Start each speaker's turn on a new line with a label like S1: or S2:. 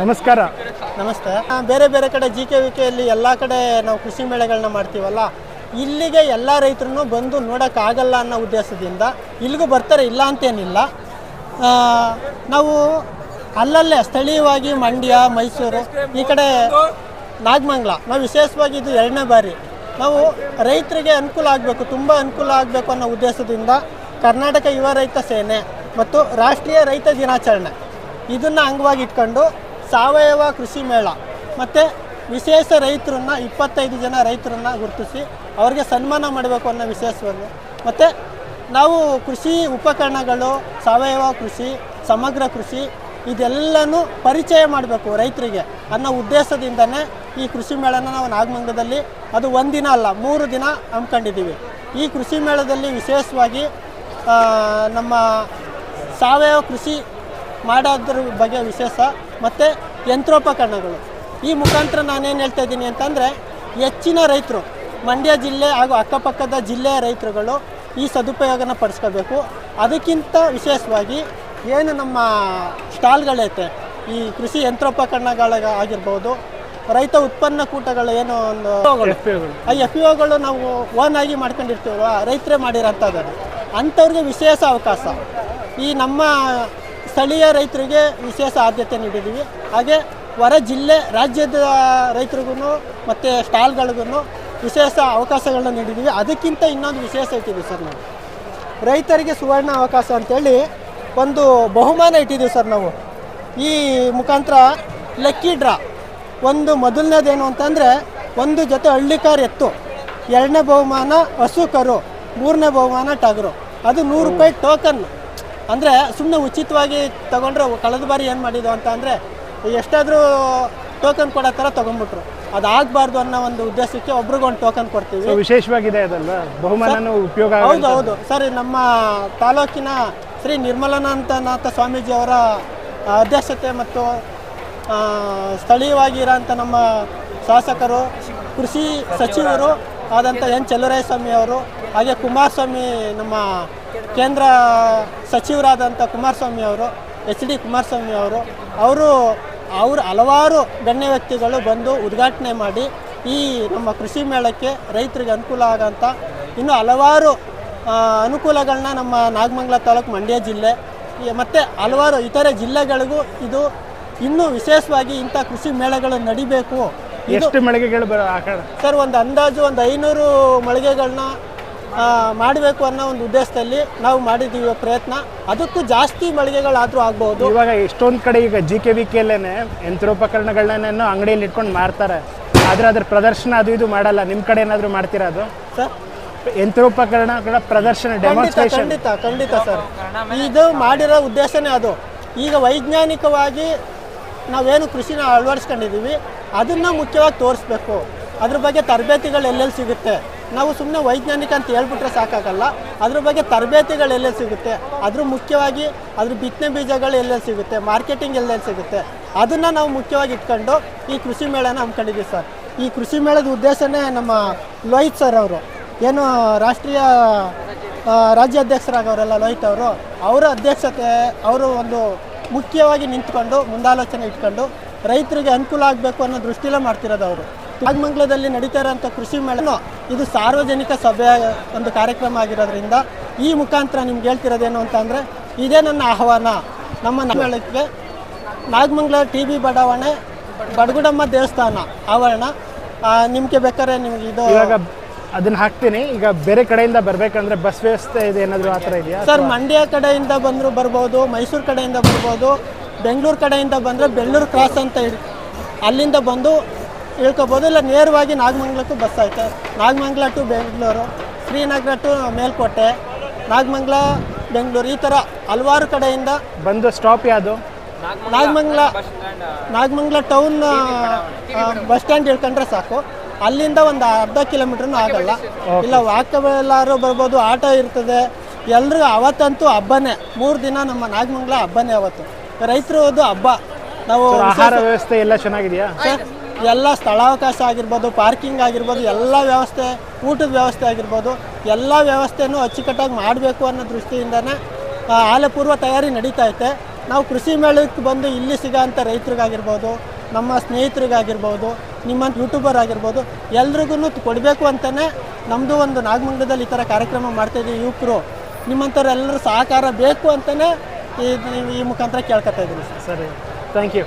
S1: ನಮಸ್ಕಾರ.
S2: ನಮಸ್ತೆ. ಬೇರೆ ಬೇರೆ ಕಡೆ ಜಿ ಕೆ ವಿ ಕೆಯಲ್ಲಿ ಎಲ್ಲ ಕಡೆ ನಾವು ಕೃಷಿ ಮೇಳೆಗಳನ್ನ ಮಾಡ್ತೀವಲ್ಲ, ಇಲ್ಲಿಗೆ ಎಲ್ಲ ರೈತರು ಬಂದು ನೋಡೋಕ್ಕಾಗಲ್ಲ ಅನ್ನೋ ಉದ್ದೇಶದಿಂದ ಇಲ್ಲಿಗೂ ಬರ್ತಾರೆ, ಇಲ್ಲ ಅಂತೇನಿಲ್ಲ. ನಾವು ಅಲ್ಲಲ್ಲೇ ಸ್ಥಳೀಯವಾಗಿ ಮಂಡ್ಯ, ಮೈಸೂರು, ಈ ಕಡೆ ನಾಗಮಂಗ್ಲ, ನಾವು ವಿಶೇಷವಾಗಿ ಇದು ಎರಡನೇ ಬಾರಿ. ನಾವು ರೈತರಿಗೆ ಅನುಕೂಲ ಆಗಬೇಕು, ತುಂಬ ಅನುಕೂಲ ಆಗಬೇಕು ಅನ್ನೋ ಉದ್ದೇಶದಿಂದ ಕರ್ನಾಟಕ ಯುವ ರೈತ ಸೇನೆ ಮತ್ತು ರಾಷ್ಟ್ರೀಯ ರೈತ ದಿನಾಚರಣೆ. ಇದನ್ನು ಅಂಗವಾಗಿ ಇಟ್ಕೊಂಡು ಸಾವಯವ ಕೃಷಿ ಮೇಳ. ಮತ್ತು ವಿಶೇಷ ರೈತರನ್ನ, ಇಪ್ಪತ್ತೈದು ಜನ ರೈತರನ್ನ ಗುರುತಿಸಿ ಅವರಿಗೆ ಸನ್ಮಾನ ಮಾಡಬೇಕು ಅನ್ನೋ ವಿಶೇಷವನ್ನು ಮತ್ತು ನಾವು ಕೃಷಿ ಉಪಕರಣಗಳು, ಸಾವಯವ ಕೃಷಿ, ಸಮಗ್ರ ಕೃಷಿ ಇದೆಲ್ಲನೂ ಪರಿಚಯ ಮಾಡಬೇಕು ರೈತರಿಗೆ ಅನ್ನೋ ಉದ್ದೇಶದಿಂದನೇ ಈ ಕೃಷಿ ಮೇಳನ ನಾವು ನಾಗಮಂಗಲದಲ್ಲಿ ಅದು ಒಂದಿನ ಅಲ್ಲ, ಮೂರು ದಿನ ಹಮ್ಮಿಕೊಂಡಿದ್ದೀವಿ. ಈ ಕೃಷಿ ಮೇಳದಲ್ಲಿ ವಿಶೇಷವಾಗಿ ನಮ್ಮ ಸಾವಯವ ಕೃಷಿ ಮಾಡೋದ್ರ ಬಗ್ಗೆ ವಿಶೇಷ ಮತ್ತು ಯಂತ್ರೋಪಕರಣಗಳು. ಈ ಮುಖಾಂತರ ನಾನೇನು ಹೇಳ್ತಾ ಇದ್ದೀನಿ ಅಂತಂದರೆ, ಹೆಚ್ಚಿನ ರೈತರು, ಮಂಡ್ಯ ಜಿಲ್ಲೆ ಹಾಗೂ ಅಕ್ಕಪಕ್ಕದ ಜಿಲ್ಲೆಯ ರೈತರುಗಳು ಈ ಸದುಪಯೋಗನ ಪಡಿಸ್ಕೋಬೇಕು. ಅದಕ್ಕಿಂತ ವಿಶೇಷವಾಗಿ ಏನು ನಮ್ಮ ಸ್ಟಾಲ್ಗಳೈತೆ, ಈ ಕೃಷಿ ಯಂತ್ರೋಪಕರಣಗಳ ಆಗಿರ್ಬೋದು, ರೈತ ಉತ್ಪನ್ನ ಕೂಟಗಳು ಏನು ಒಂದು ಆ ಎಫ್ ಇ ನಾವು ಓನ್ ಆಗಿ ಮಾಡ್ಕೊಂಡಿರ್ತೀವಲ್ವ, ರೈತರೇ ಮಾಡಿರೋಂಥದ್ದು ಅಂಥವ್ರಿಗೆ ವಿಶೇಷ ಅವಕಾಶ. ಈ ನಮ್ಮ ಸ್ಥಳೀಯ ರೈತರಿಗೆ ವಿಶೇಷ ಆದ್ಯತೆ ನೀಡಿದ್ದೀವಿ. ಹಾಗೆ ಹೊರ ಜಿಲ್ಲೆ, ರಾಜ್ಯದ ರೈತರಿಗೂ ಮತ್ತು ಸ್ಟಾಲ್ಗಳಿಗೂ ವಿಶೇಷ ಅವಕಾಶಗಳನ್ನ ನೀಡಿದ್ದೀವಿ. ಅದಕ್ಕಿಂತ ಇನ್ನೊಂದು ವಿಶೇಷ ಇಟ್ಟಿದ್ದೀವಿ ಸರ್ ನಾವು. ರೈತರಿಗೆ ಸುವರ್ಣ ಅವಕಾಶ ಅಂತೇಳಿ ಒಂದು ಬಹುಮಾನ ಇಟ್ಟಿದ್ದೀವಿ ಸರ್ ನಾವು. ಈ ಮುಖಾಂತರ ಲಕ್ಕಿ ಡ್ರಾ ಒಂದು ಮೊದಲನೇದೇನು ಅಂತಂದರೆ ಒಂದು ಜೊತೆ ಹಳ್ಳಿಕಾರ್ ಎತ್ತು, ಎರಡನೇ ಬಹುಮಾನ ಹಸು ಕರು, ಮೂರನೇ ಬಹುಮಾನ ಟಗರು. ಅದು ನೂರು ರೂಪಾಯಿ ಟೋಕನ್ ಅಂದರೆ ಸುಮ್ಮನೆ ಉಚಿತವಾಗಿ ತೊಗೊಂಡ್ರೆ ಕಳೆದ ಬಾರಿ ಏನು ಮಾಡಿದ್ದು ಅಂತ ಅಂದರೆ ಎಷ್ಟಾದರೂ ಟೋಕನ್ ಕೊಡೋ ಥರ ತೊಗೊಂಡ್ಬಿಟ್ರು. ಅದಾಗಬಾರ್ದು ಅನ್ನೋ ಒಂದು ಉದ್ದೇಶಕ್ಕೆ ಒಬ್ರಿಗೊಂದು ಟೋಕನ್ ಕೊಡ್ತೀವಿ.
S1: ವಿಶೇಷವಾಗಿದೆ ಅದಲ್ವಾ? ಬಹುಮಾನ ಉಪಯೋಗ
S2: ಹೌದು ಹೌದು. ಸರ್ ನಮ್ಮ ತಾಲೂಕಿನ ಶ್ರೀ ನಿರ್ಮಲಾನಂದನಾಥ ಸ್ವಾಮೀಜಿಯವರ ಅಧ್ಯಕ್ಷತೆ ಮತ್ತು ಸ್ಥಳೀಯವಾಗಿರೋಂಥ ನಮ್ಮ ಶಾಸಕರು ಕೃಷಿ ಸಚಿವರು ಆದಂಥ ಎನ್ ಸ್ವಾಮಿ ಅವರು, ಹಾಗೆ ಕುಮಾರಸ್ವಾಮಿ ನಮ್ಮ ಕೇಂದ್ರ ಸಚಿವರಾದಂಥ ಕುಮಾರಸ್ವಾಮಿ ಅವರು, ಎಚ್ ಡಿ ಕುಮಾರಸ್ವಾಮಿ ಅವರು ಅವರು ಅವರು ಹಲವಾರು ಗಣ್ಯ ವ್ಯಕ್ತಿಗಳು ಬಂದು ಉದ್ಘಾಟನೆ ಮಾಡಿ ಈ ನಮ್ಮ ಕೃಷಿ ಮೇಳಕ್ಕೆ ರೈತರಿಗೆ ಅನುಕೂಲ ಆಗೋಂಥ ಇನ್ನು ಹಲವಾರು ಅನುಕೂಲಗಳನ್ನ ನಮ್ಮ ನಾಗಮಂಗಲ ತಾಲೂಕು ಮಂಡ್ಯ ಜಿಲ್ಲೆ ಮತ್ತು ಹಲವಾರು ಇತರೆ ಜಿಲ್ಲೆಗಳಿಗೂ ಇದು ಇನ್ನೂ ವಿಶೇಷವಾಗಿ ಇಂಥ ಕೃಷಿ ಮೇಳಗಳು ನಡಿಬೇಕು.
S1: ಎಷ್ಟು ಮಳಿಗೆಗಳು ಬರೋ ಆ ಕಡೆ?
S2: ಸರ್ ಒಂದು ಅಂದಾಜು ಒಂದು ಐನೂರು ಮಳಿಗೆಗಳನ್ನ ಮಾಡಬೇಕು ಅನ್ನೋ ಒಂದು ಉದ್ದೇಶದಲ್ಲಿ ನಾವು ಮಾಡಿದ್ದೀವಿ ಪ್ರಯತ್ನ. ಅದಕ್ಕೂ ಜಾಸ್ತಿ ಮಳಿಗೆಗಳಾದರೂ ಆಗ್ಬೋದು.
S1: ಇವಾಗ ಎಷ್ಟೊಂದು ಕಡೆ ಈಗ ಜಿ ಕೆ ವಿ ಕೆಲ್ಲೇ ಯಂತ್ರೋಪಕರಣಗಳನ್ನೇನೋ ಅಂಗಡಿಯಲ್ಲಿ ಇಟ್ಕೊಂಡು ಮಾರ್ತಾರೆ. ಆದರೆ ಅದ್ರ ಪ್ರದರ್ಶನ ಅದು ಇದು ಮಾಡಲ್ಲ. ನಿಮ್ಮ ಕಡೆ ಏನಾದರೂ ಮಾಡ್ತೀರಾ ಅದು?
S2: ಸರ್?
S1: ಯಂತ್ರೋಪಕರಣಗಳ ಪ್ರದರ್ಶನ ಡೆಮಾನ್ಸ್ಟ್ರೇಷನ್
S2: ಖಂಡಿತ ಖಂಡಿತ ಸರ್. ಇದು ಮಾಡಿರೋ ಉದ್ದೇಶನೇ ಅದು. ಈಗ ವೈಜ್ಞಾನಿಕವಾಗಿ ನಾವೇನು ಕೃಷಿನ ಅಳವಡಿಸ್ಕೊಂಡಿದ್ದೀವಿ. ಅದನ್ನು ಮುಖ್ಯವಾಗಿ ತೋರಿಸ್ಬೇಕು. ಅದ್ರ ಬಗ್ಗೆ ತರಬೇತಿಗಳು ಎಲ್ಲೆಲ್ಲಿ ಸಿಗುತ್ತೆ? ನಾವು ಸುಮ್ಮನೆ ವೈಜ್ಞಾನಿಕ ಅಂತ ಹೇಳ್ಬಿಟ್ರೆ ಸಾಕಾಗಲ್ಲ. ಅದ್ರ ಬಗ್ಗೆ ತರಬೇತಿಗಳು ಎಲ್ಲೆಲ್ಲಿ ಸಿಗುತ್ತೆ? ಅದ್ರ ಮುಖ್ಯವಾಗಿ ಅದ್ರ ಬಿತ್ತನೆ ಬೀಜಗಳು ಎಲ್ಲೆಲ್ಲಿ ಸಿಗುತ್ತೆ? ಮಾರ್ಕೆಟಿಂಗ್ ಎಲ್ಲೆಲ್ಲಿ ಸಿಗುತ್ತೆ? ಅದನ್ನು ನಾವು ಮುಖ್ಯವಾಗಿ ಇಟ್ಕೊಂಡು ಈ ಕೃಷಿ ಮೇಳನ ಹಮ್ಮಿಕೊಂಡಿದ್ದೀವಿ ಸರ್. ಈ ಕೃಷಿ ಮೇಳದ ಉದ್ದೇಶನೇ ನಮ್ಮ ಲೋಹಿತ್ ಸರ್ ಅವರು, ಏನು ರಾಷ್ಟ್ರೀಯ ರಾಜ್ಯ ಅಧ್ಯಕ್ಷರಾಗವರಲ್ಲ ಲೋಹಿತ್ ಅವರು, ಅವರ ಅಧ್ಯಕ್ಷತೆ, ಅವರು ಒಂದು ಮುಖ್ಯವಾಗಿ ನಿಂತ್ಕೊಂಡು ಮುಂದಾಲೋಚನೆ ಇಟ್ಕೊಂಡು ರೈತರಿಗೆ ಅನುಕೂಲ ಆಗಬೇಕು ಅನ್ನೋ ದೃಷ್ಟಿಲೇ ಮಾಡ್ತಿರೋದು ಅವರು. ನಾಗಮಂಗಲದಲ್ಲಿ ನಡೀತಾ ಇರೋಂಥ ಕೃಷಿ ಮೇಳ ಇದು ಸಾರ್ವಜನಿಕ ಸಭೆಯ ಒಂದು ಕಾರ್ಯಕ್ರಮ ಆಗಿರೋದ್ರಿಂದ ಈ ಮುಖಾಂತರ ನಿಮ್ಗೆ ಹೇಳ್ತಿರೋದೇನು ಅಂತ ಅಂದರೆ ಇದೇ ನನ್ನ ಆಹ್ವಾನ. ನಮ್ಮ ಮೇಳಕ್ಕೆ ನಾಗಮಂಗಲ ಟಿ ಬಿ ಬಡಾವಣೆ ಬಡಗುಡಮ್ಮ ದೇವಸ್ಥಾನ ಆವರಣ. ನಿಮಗೆ ಬೇಕಾದ್ರೆ ನಿಮ್ಗೆ ಇದು
S1: ಇವಾಗ ಅದನ್ನ ಹಾಕ್ತೀನಿ. ಈಗ ಬೇರೆ ಕಡೆಯಿಂದ ಬರ್ಬೇಕಂದ್ರೆ ಬಸ್ ವ್ಯವಸ್ಥೆ ಇದೆ ಏನಾದರೂ ಆ ಥರ ಇದೆಯಾ?
S2: ಸರ್ ಮಂಡ್ಯ ಕಡೆಯಿಂದ ಬಂದರೂ ಬರ್ಬೋದು ಮೈಸೂರು ಕಡೆಯಿಂದ ಬರ್ಬೋದು ಬೆಂಗಳೂರು ಕಡೆಯಿಂದ ಬಂದರೆ ಬೆಳ್ಳೂರು ಕ್ರಾಸ್ ಅಂತ ಹೇಳಿ. ಅಲ್ಲಿಂದ ಬಂದು ಇಳ್ಕೊಬೋದು ಇಲ್ಲ ನೇರವಾಗಿ ನಾಗಮಂಗ್ಲಕ್ಕೂ ಬಸ್ ಆಯಿತು. ನಾಗಮಂಗ್ಲ ಟು ಬೆಂಗಳೂರು ಶ್ರೀನಗರ ಟು ಮೇಲ್ಕೋಟೆ ನಾಗಮಂಗಲ ಬೆಂಗಳೂರು ಈ ಥರ ಹಲವಾರು ಕಡೆಯಿಂದ
S1: ಬಂದು ಸ್ಟಾಪ್ ಯಾವುದು?
S2: Nagamangala Nagamangala town bus stand ಇಳ್ಕೊಂಡ್ರೆ ಸಾಕು. ಅಲ್ಲಿಂದ ಒಂದು ಅರ್ಧ ಕಿಲೋಮೀಟ್ರ್ನೂ ಆಗಲ್ಲ. ಇಲ್ಲ ವಾಕಬಲ್ಲಾರು ಬರ್ಬೋದು ಆಟೋ ಇರ್ತದೆ. ಎಲ್ಲರೂ ಅವತ್ತಂತೂ ಹಬ್ಬನೇ. ಮೂರು ದಿನ ನಮ್ಮ ನಾಗಮಂಗಲ ಹಬ್ಬನೇ ಅವತ್ತು. ರೈತರದು ಹಬ್ಬ. ನಾವು
S1: ಆಹಾರ ವ್ಯವಸ್ಥೆ ಎಲ್ಲ ಚೆನ್ನಾಗಿದೆಯಾ?
S2: ಎಲ್ಲ ಸ್ಥಳಾವಕಾಶ ಆಗಿರ್ಬೋದು ಪಾರ್ಕಿಂಗ್ ಆಗಿರ್ಬೋದು ಎಲ್ಲ ವ್ಯವಸ್ಥೆ ಊಟದ ವ್ಯವಸ್ಥೆ ಆಗಿರ್ಬೋದು ಎಲ್ಲ ವ್ಯವಸ್ಥೆನೂ ಅಚ್ಚುಕಟ್ಟಾಗಿ ಮಾಡಬೇಕು ಅನ್ನೋ ದೃಷ್ಟಿಯಿಂದನೇ ಆಲಪೂರ್ವ ಆಲೆ ತಯಾರಿ ನಡೀತಾ ಐತೆ. ನಾವು ಕೃಷಿ ಮೇಳಕ್ಕೆ ಬಂದು ಇಲ್ಲಿ ಸಿಗೋಂಥ ರೈತರಿಗಾಗಿರ್ಬೋದು ನಮ್ಮ ಸ್ನೇಹಿತರಿಗಾಗಿರ್ಬೋದು ನಿಮ್ಮಂಥ ಯೂಟ್ಯೂಬರ್ ಆಗಿರ್ಬೋದು ಎಲ್ರಿಗೂ ಕೊಡಬೇಕು ಅಂತಲೇ ನಮ್ಮದು ಒಂದು ನಾಗಮಂಗಲದಲ್ಲಿ ಈ ಥರ ಕಾರ್ಯಕ್ರಮ ಮಾಡ್ತಾಯಿದ್ದೀವಿ ಯುವಕರು. ನಿಮ್ಮಂಥವ್ರೆಲ್ಲರೂ ಸಹಕಾರ ಬೇಕು ಅಂತಲೇ ಈ ಮುಖಾಂತರ ಕೇಳ್ಕೊತಾ ಇದ್ದೀನಿ ಸರ್.
S1: ಸರಿ. Thank you